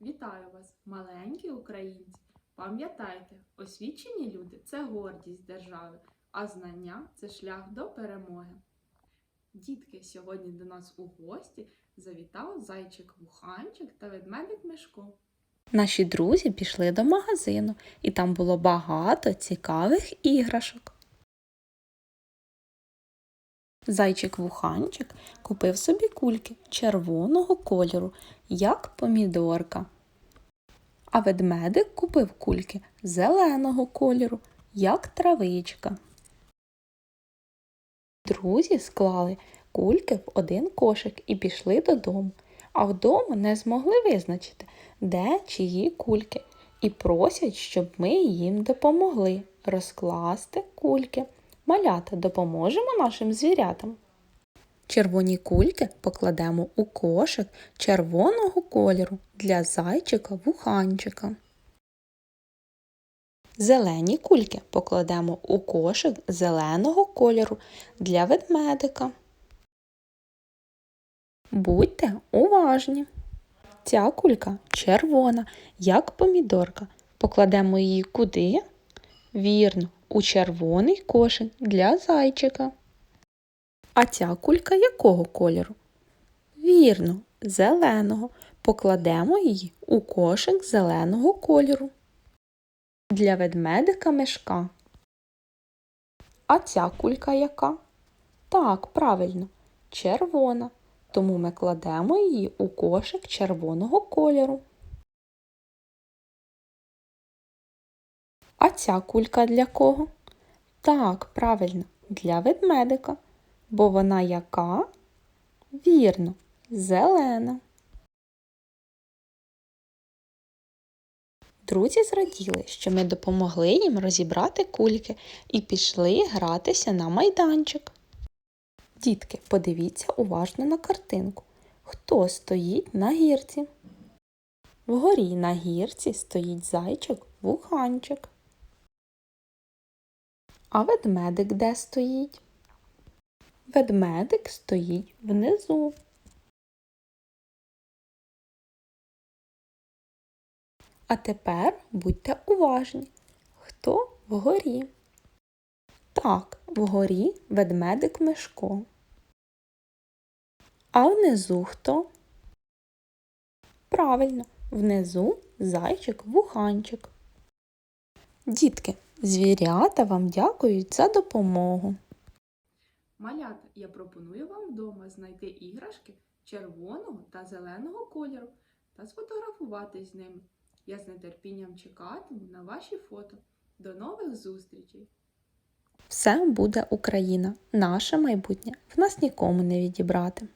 Вітаю вас, маленькі українці! Пам'ятайте, освічені люди це гордість держави, а знання це шлях до перемоги. Дітки, сьогодні до нас у гості завітав зайчик Вуханчик та ведмедик Мишко. Наші друзі пішли до магазину, і там було багато цікавих іграшок. Зайчик Вуханчик купив собі кульки червоного кольору, як помідорка. А ведмедик купив кульки зеленого кольору, як травичка. Друзі склали кульки в один кошик і пішли додому, а вдома не змогли визначити, де чиї кульки, і просять, щоб ми їм допомогли розкласти кульки. Малята допоможемо нашим звірятам. Червоні кульки покладемо у кошик червоного кольору для зайчика вуханчика. Зелені кульки покладемо у кошик зеленого кольору для ведмедика. Будьте уважні. Ця кулька червона, як помідорка. Покладемо її куди? Вірно, у червоний кошик для зайчика. А ця кулька якого кольору? Вірно, зеленого. Покладемо її у кошик зеленого кольору. Для ведмедика мешка. А ця кулька яка? Так, правильно, червона. Тому ми кладемо її у кошик червоного кольору. А ця кулька для кого? Так, правильно, для ведмедика. Бо вона яка? Вірно, зелена. Друзі зраділи, що ми допомогли їм розібрати кульки і пішли гратися на майданчик. Дітки, подивіться уважно на картинку. Хто стоїть на гірці? Вгорі на гірці стоїть зайчик вуханчик. А ведмедик де стоїть? Ведмедик стоїть внизу. А тепер будьте уважні. Хто вгорі? Так, вгорі ведмедик Мишко. А внизу хто? Правильно, внизу зайчик вуханчик. Дітки, звірята вам дякують за допомогу. Малята, я пропоную вам вдома знайти іграшки червоного та зеленого кольору та сфотографувати з ними. Я з нетерпінням чекатиму на ваші фото. До нових зустрічей! Все буде Україна, наше майбутнє в нас нікому не відібрати.